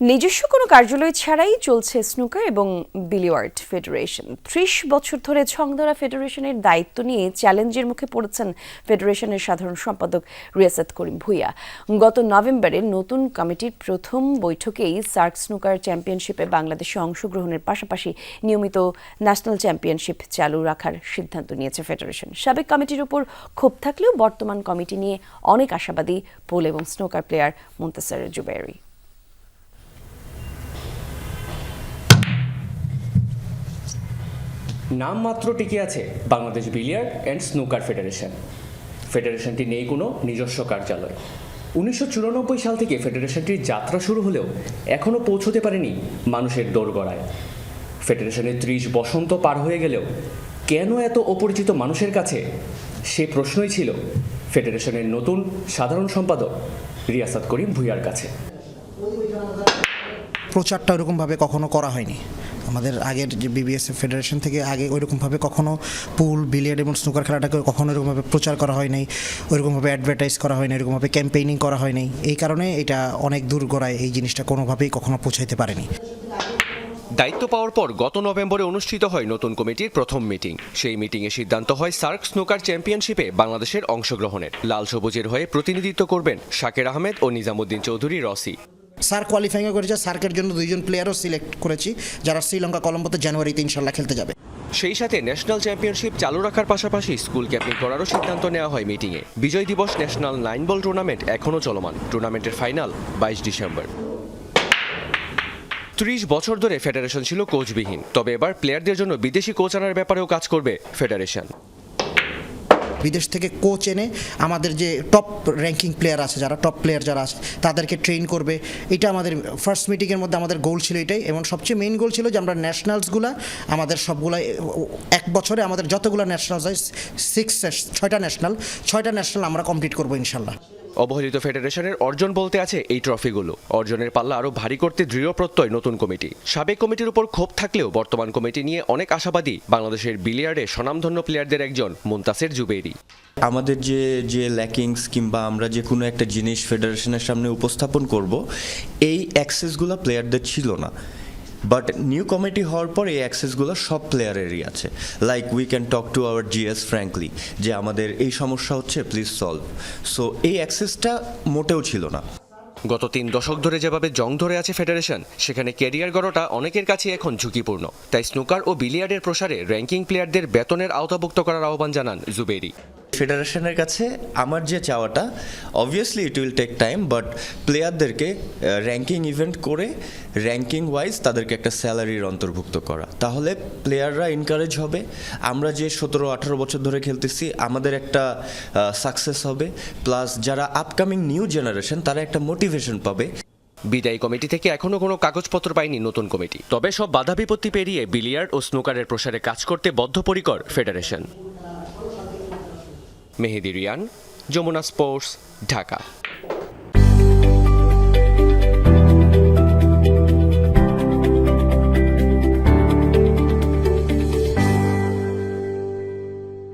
নিজস্ব কোনো কার্যালয় ছাড়াই চলছে স্নুকার এবং বিলিওয়ার্ড ফেডারেশন ত্রিশ বছর ধরে ছংধরা ফেডারেশনের দায়িত্ব নিয়ে চ্যালেঞ্জের মুখে পড়েছেন ফেডারেশনের সাধারণ সম্পাদক রিয়াসাত করিম ভুইয়া। গত নভেম্বরে নতুন কমিটির প্রথম বৈঠকেই সার্ক স্নুকার চ্যাম্পিয়নশিপে বাংলাদেশে অংশগ্রহণের পাশাপাশি নিয়মিত ন্যাশনাল চ্যাম্পিয়নশিপ চালু রাখার সিদ্ধান্ত নিয়েছে ফেডারেশন সাবেক কমিটির উপর ক্ষোভ থাকলেও বর্তমান কমিটি নিয়ে অনেক আশাবাদী পোল এবং স্নুকার প্লেয়ার মুন্তাসার জুবেরি নামমাত্র টিকে আছে Bangladesh billiard and snooker federation. ফেডারেশনটি নেই কোনো নিজস্ব কার্যালয়। উনিশশো চুরানব্বই সাল থেকে ফেডারেশনটির যাত্রা শুরু হলেও এখনও পৌঁছতে পারেনি মানুষের দোরগড়ায়। ফেডারেশনের ত্রিশ বসন্ত পার হয়ে গেলেও কেন এত অপরিচিত মানুষের কাছে? সে প্রশ্নই ছিল ফেডারেশনের নতুন সাধারণ সম্পাদক রিয়াসাত করিম ভুইয়ার কাছে। প্রচারটা ওরকমভাবে কখনো করা হয়নি। আমাদের আগের যে বিবিএস ফেডারেশন থেকে আগে ওইরকমভাবে কখনো পুল বিলিয়ার্ড এবং স্নুকার খেলাটাকে কখনো এরকমভাবে প্রচার করা হয় নাই, ওইরকমভাবে অ্যাডভার্টাইজ করা হয় না এরকমভাবে ক্যাম্পেইনিং করা হয় নাই। এই কারণে এটা অনেক দূর গড়ায় এই জিনিসটা কোনোভাবেই কখনো পৌঁছাইতে পারেনি। দায়িত্ব পাওয়ার পর গত নভেম্বরে অনুষ্ঠিত হয় নতুন কমিটির প্রথম মিটিং। সেই মিটিংয়ে সিদ্ধান্ত হয় সার্ক স্নুকার চ্যাম্পিয়নশিপে বাংলাদেশের অংশগ্রহণের। লাল সবুজের হয়ে প্রতিনিধিত্ব করবেন শাকের আহমেদ ও নিজামুদ্দিন চৌধুরী রসি। সার কোয়ালিফাইংও করেছে। সার্কের জন্য দুইজন প্লেয়ারও সিলেক্ট করেছি, যারা শ্রীলঙ্কা কলম্বোতে জানুয়ারিতে ইনশাল্লাহ খেলতে যাবে। সেই সাথে ন্যাশনাল চ্যাম্পিয়নশিপ চালু রাখার পাশাপাশি স্কুল ক্যাম্পিং করারও সিদ্ধান্ত নেওয়া হয় মিটিংয়ে বিজয় দিবস ন্যাশনাল নাইন বল টুর্নামেন্ট এখনও চলমান। টুর্নামেন্টের ফাইনাল বাইশ ডিসেম্বর। ত্রিশ বছর ধরে ফেডারেশন ছিল কোচবিহীন। তবে এবার প্লেয়ারদের জন্য বিদেশি কোচ আনার ব্যাপারেও কাজ করবে ফেডারেশন বিদেশ থেকে কোচ এনে আমাদের যে টপ র্যাঙ্কিং প্লেয়ার আছে, যারা টপ প্লেয়ার যারা আছে, তাদেরকে ট্রেন করবে। এটা আমাদের ফার্স্ট মিটিংয়ের মধ্যে আমাদের গোল ছিল এটাই। এবং সবচেয়ে মেইন গোল ছিল যে আমরা ন্যাশনালসগুলা আমাদের সবগুলা এক বছরে আমাদের যতগুলো ন্যাশনালস হয় সিক্স ছয়টা ন্যাশনাল ছয়টা ন্যাশনাল আমরা কমপ্লিট করব ইনশাল্লাহ। অবহেলিত ফেডারেশনের অর্জন বলতে আছে এই ট্রফিগুলো। অর্জনের পাল্লা আরও ভারী করতে দৃঢ় প্রত্যয় নতুন কমিটি। সাবেক কমিটির উপর ক্ষোভ থাকলেও বর্তমান কমিটি নিয়ে অনেক আশাবাদী বাংলাদেশের বিলিয়ার্ডে স্বনামধন্য প্লেয়ারদের একজন মুন্তাসের জুবেরি। আমাদের যে যে ল্যাকিংস কিংবা আমরা যে কোনো একটা জিনিস ফেডারেশনের সামনে উপস্থাপন করব, এই অ্যাক্সেসগুলো প্লেয়ারদের ছিল না। বাট নিউ কমিটি হওয়ার পর এই অ্যাক্সেসগুলো সব প্লেয়ারেরই আছে। Like we can talk to our GS frankly যে আমাদের এই সমস্যা হচ্ছে প্লিজ সলভ সো এই অ্যাক্সেসটা মোটেও ছিল না। গত তিন দশক ধরে যেভাবে জং ধরে আছে ফেডারেশন সেখানে ক্যারিয়ার গড়টা অনেকের কাছে এখন ঝুঁকিপূর্ণ। তাই স্নুকার ও বিলিয়ার্ডের প্রসারে র্যাঙ্কিং প্লেয়ারদের বেতনের আওতাভুক্ত করার আহ্বান জানান জুবেরি ফেডারেশনের কাছে আমার যে চাওয়াটা obviously it will take time but প্লেয়ারদেরকে ranking event করে র্যাঙ্কিং ওয়াইজ তাদেরকে একটা স্যালারির অন্তর্ভুক্ত করা। তাহলে প্লেয়াররা এনকারেজ হবে। আমরা যে সতেরো, আঠারো বছর ধরে খেলতেছি, আমাদের একটা সাকসেস হবে। প্লাস যারা আপকামিং নিউ জেনারেশন তারা একটা মোটিভেশন পাবে। বিদায়ী কমিটি থেকে এখনও কোনো কাগজপত্র পায়নি নতুন কমিটি। তবে সব বাধা বিপত্তি পেরিয়ে বিলিয়ার্ড ও স্নুকারের প্রসারে কাজ করতে বদ্ধপরিকর ফেডারেশন। মেহেদি রিয়ান যমুনা স্পোর্টস ঢাকা।